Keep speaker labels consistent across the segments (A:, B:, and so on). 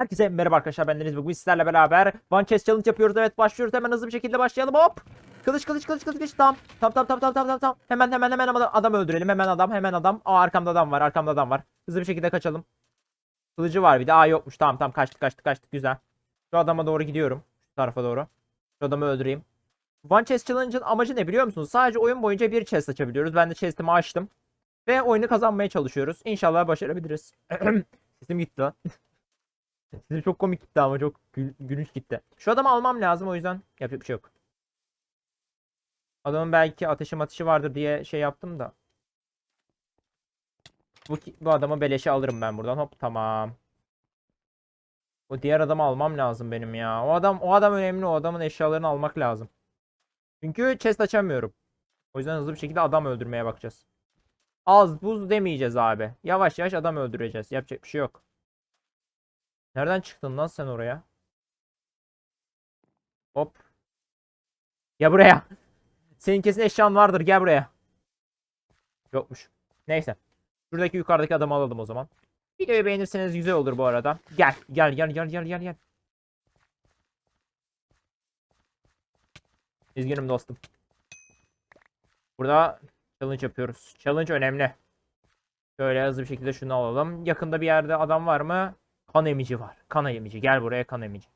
A: Herkese merhaba arkadaşlar ben Deniz. Bugün sizlerle beraber One Chess Challenge yapıyoruz. Evet başlıyoruz. Hemen hızlı bir şekilde başlayalım. Hop! Kılıç kılıç kılıç kılıç kılıç. Tam tam tam tam tam tam tam hemen hemen hemen adam, adam öldürelim. Hemen adam hemen adam. Aa arkamda adam var arkamda adam var. Hızlı bir şekilde kaçalım. Kılıcı var bir de. Aa yokmuş. Tamam tamam. Kaçtık kaçtık kaçtık. Güzel. Şu adama doğru gidiyorum. Şu tarafa doğru. Şu adamı öldüreyim. One Chess Challenge'ın amacı ne biliyor musunuz? Sadece oyun boyunca bir chest açabiliyoruz. Ben de chestimi açtım. Ve oyunu kazanmaya çalışıyoruz. İnşallah başarabiliriz. Sesim gitti lan. Sesim çok komik gitti ama çok gül- gülünç gitti. Şu adamı almam lazım o yüzden yapacak bir şey yok. Adamın belki ateşi ateşi vardır diye şey yaptım da. Bu, bu adamı beleşe alırım ben buradan. Hop tamam. O diğer adamı almam lazım benim ya. O adam o adam önemli. O adamın eşyalarını almak lazım. Çünkü chest açamıyorum. O yüzden hızlı bir şekilde adam öldürmeye bakacağız. Az buz demeyeceğiz abi. Yavaş yavaş adam öldüreceğiz. Yapacak bir şey yok. Nereden çıktın lan sen oraya? Hop. Gel buraya. Senin kesin eşyan vardır. Gel buraya. Yokmuş. Neyse. Şuradaki yukarıdaki adamı alalım o zaman. Videoyu beğenirseniz güzel olur bu arada. Gel. Gel gel gel gel gel gel. Üzgünüm dostum. Burada challenge yapıyoruz. Challenge önemli. Şöyle hızlı bir şekilde şunu alalım. Yakında bir yerde adam var mı? Kan emici var. Kan emici. Gel buraya kan emici.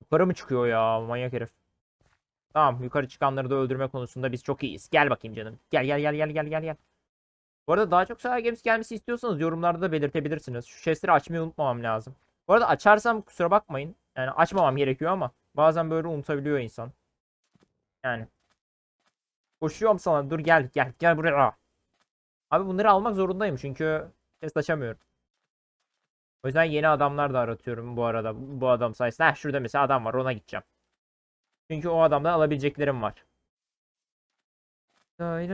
A: Yukarı mı çıkıyor ya manyak herif? Tamam yukarı çıkanları da öldürme konusunda biz çok iyiyiz. Gel bakayım canım. Gel gel gel gel gel gel gel. Bu arada daha çok Saha Games gelmesi istiyorsanız yorumlarda da belirtebilirsiniz. Şu chestleri açmayı unutmamam lazım. Bu arada açarsam kusura bakmayın. Yani açmamam gerekiyor ama bazen böyle unutabiliyor insan. Yani. Koşuyorum sana. Dur gel gel gel buraya. Abi bunları almak zorundayım çünkü chest açamıyorum. O yüzden yeni adamlar da aratıyorum bu arada. Bu adam sayesinde. Heh, şurada mesela adam var ona gideceğim. Çünkü o adamdan alabileceklerim var. Lay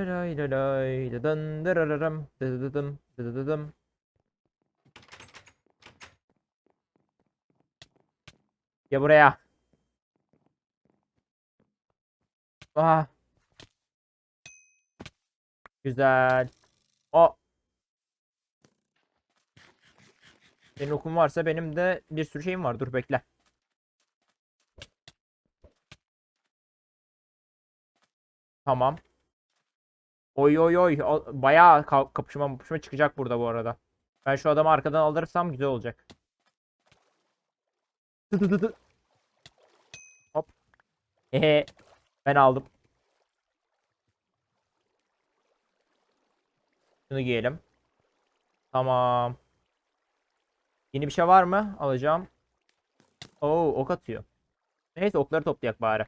A: buraya. Ah. Güzel. O. Senin okun varsa benim de bir sürü şeyim var. Dur bekle. Tamam. Oy oy oy. Bayağı ka- kapışma kapışma çıkacak burada bu arada. Ben şu adamı arkadan alırsam güzel olacak. Tı tı tı tı. Hop. Ehe. Ben aldım. Şunu giyelim. Tamam. Yeni bir şey var mı? Alacağım. Oo ok atıyor. Neyse okları toplayak bari.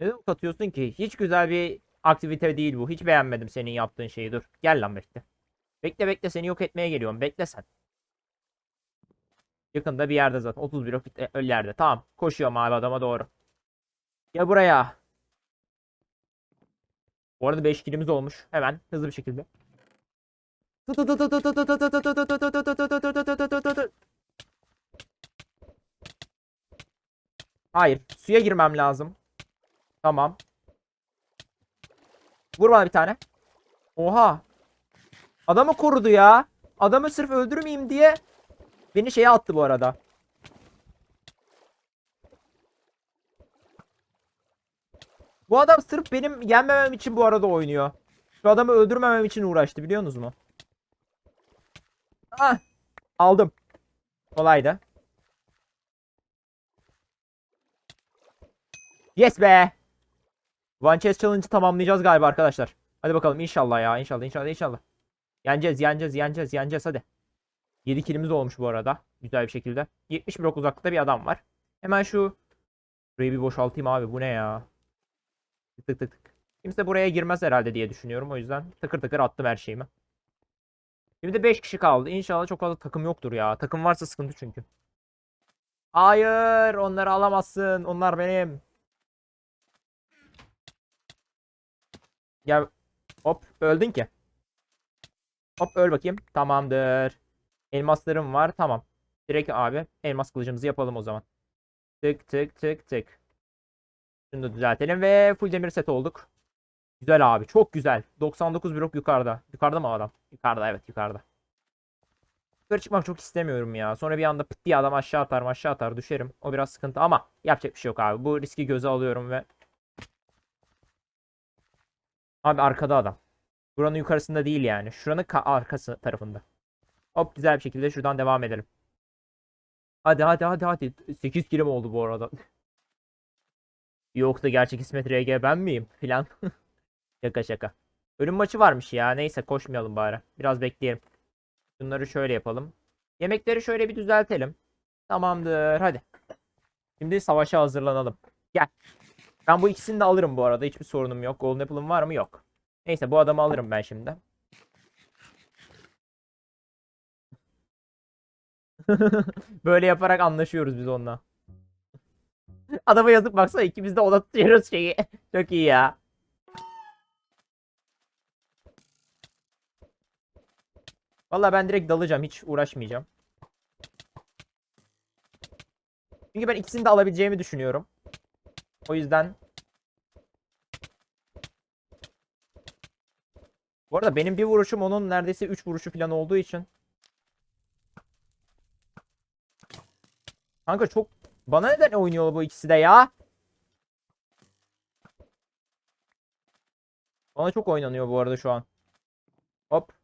A: Neden ok atıyorsun ki? Hiç güzel bir aktivite değil bu. Hiç beğenmedim senin yaptığın şeyi. Dur. Gel lan bekle. Bekle bekle seni yok etmeye geliyorum. Bekle sen. Yakında bir yerde zaten. 31 ok e, yerde. Tamam. Koşuyorum abi adama doğru. Gel buraya. Bu arada 5 kilimiz olmuş. Hemen hızlı bir şekilde. Hayır. Suya girmem lazım. Tamam. Vur bana bir tane. Oha. Adamı korudu ya. Adamı sırf öldürmeyeyim diye beni şeye attı bu arada. Bu adam sırf benim yenmemem için bu arada oynuyor. Şu adamı öldürmemem için uğraştı biliyor musunuz mu? Ah, aldım. Kolaydı. Yes be. One Chest Challenge'ı tamamlayacağız galiba arkadaşlar. Hadi bakalım inşallah ya. İnşallah inşallah inşallah. Yeneceğiz yeneceğiz yeneceğiz yeneceğiz hadi. 7 kilimiz olmuş bu arada. Güzel bir şekilde. 70 blok uzaklıkta bir adam var. Hemen şu Burayı bir boşaltayım abi. Bu ne ya? Tık tık tık. Kimse buraya girmez herhalde diye düşünüyorum. O yüzden tıkır tıkır attım her şeyimi. Şimdi 5 kişi kaldı. İnşallah çok fazla takım yoktur ya. Takım varsa sıkıntı çünkü. Hayır, onları alamazsın. Onlar benim. Gel. Hop, öldün ki. Hop öl bakayım. Tamamdır. Elmaslarım var. Tamam. Direkt abi elmas kılıcımızı yapalım o zaman. Tık tık tık tık. Şunu düzeltelim ve full demir set olduk. Güzel abi. Çok güzel. 99 blok yukarıda. Yukarıda mı adam? Yukarıda evet yukarıda. Yukarı çıkmak çok istemiyorum ya. Sonra bir anda pıt diye adam aşağı atar aşağı atar düşerim. O biraz sıkıntı ama yapacak bir şey yok abi. Bu riski göze alıyorum ve Abi arkada adam. Buranın yukarısında değil yani. Şuranın ka- arkası tarafında. Hop güzel bir şekilde şuradan devam edelim. Hadi hadi hadi hadi. 8 kilim oldu bu arada. Yoksa gerçek İsmet RG ben miyim filan. şaka şaka. Ölüm maçı varmış ya. Neyse koşmayalım bari. Biraz bekleyelim. Bunları şöyle yapalım. Yemekleri şöyle bir düzeltelim. Tamamdır hadi. Şimdi savaşa hazırlanalım. Gel. Ben bu ikisini de alırım bu arada. Hiçbir sorunum yok. Golden Apple'ım var mı? Yok. Neyse bu adamı alırım ben şimdi. Böyle yaparak anlaşıyoruz biz onunla. Adama yazıp baksana ikimiz de ona tutuyoruz şeyi. Çok iyi ya. Vallahi ben direkt dalacağım. Hiç uğraşmayacağım. Çünkü ben ikisini de alabileceğimi düşünüyorum. O yüzden Bu arada benim bir vuruşum onun neredeyse 3 vuruşu falan olduğu için. Kanka çok bana neden oynuyor bu ikisi de ya? Bana çok oynanıyor bu arada şu an. Hop.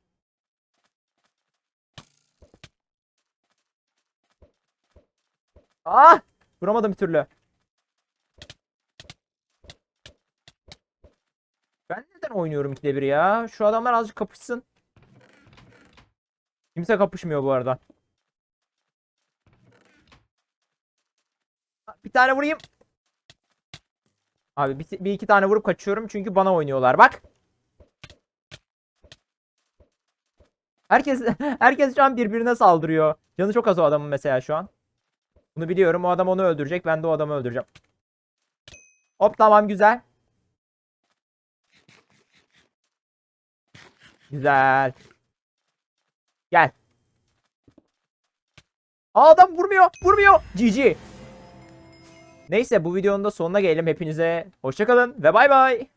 A: Ah! Vuramadım bir türlü. Ben neden oynuyorum ikide bir ya? Şu adamlar azıcık kapışsın. Kimse kapışmıyor bu arada. Bir tane vurayım. Abi bir, bir iki tane vurup kaçıyorum çünkü bana oynuyorlar. Bak. Herkes herkes şu an birbirine saldırıyor. Canı çok az o adamın mesela şu an. Bunu biliyorum. O adam onu öldürecek. Ben de o adamı öldüreceğim. Hop tamam güzel. Güzel. Gel. Aa, adam vurmuyor. Vurmuyor. GG. Neyse bu videonun da sonuna gelelim. Hepinize hoşçakalın ve bay bay.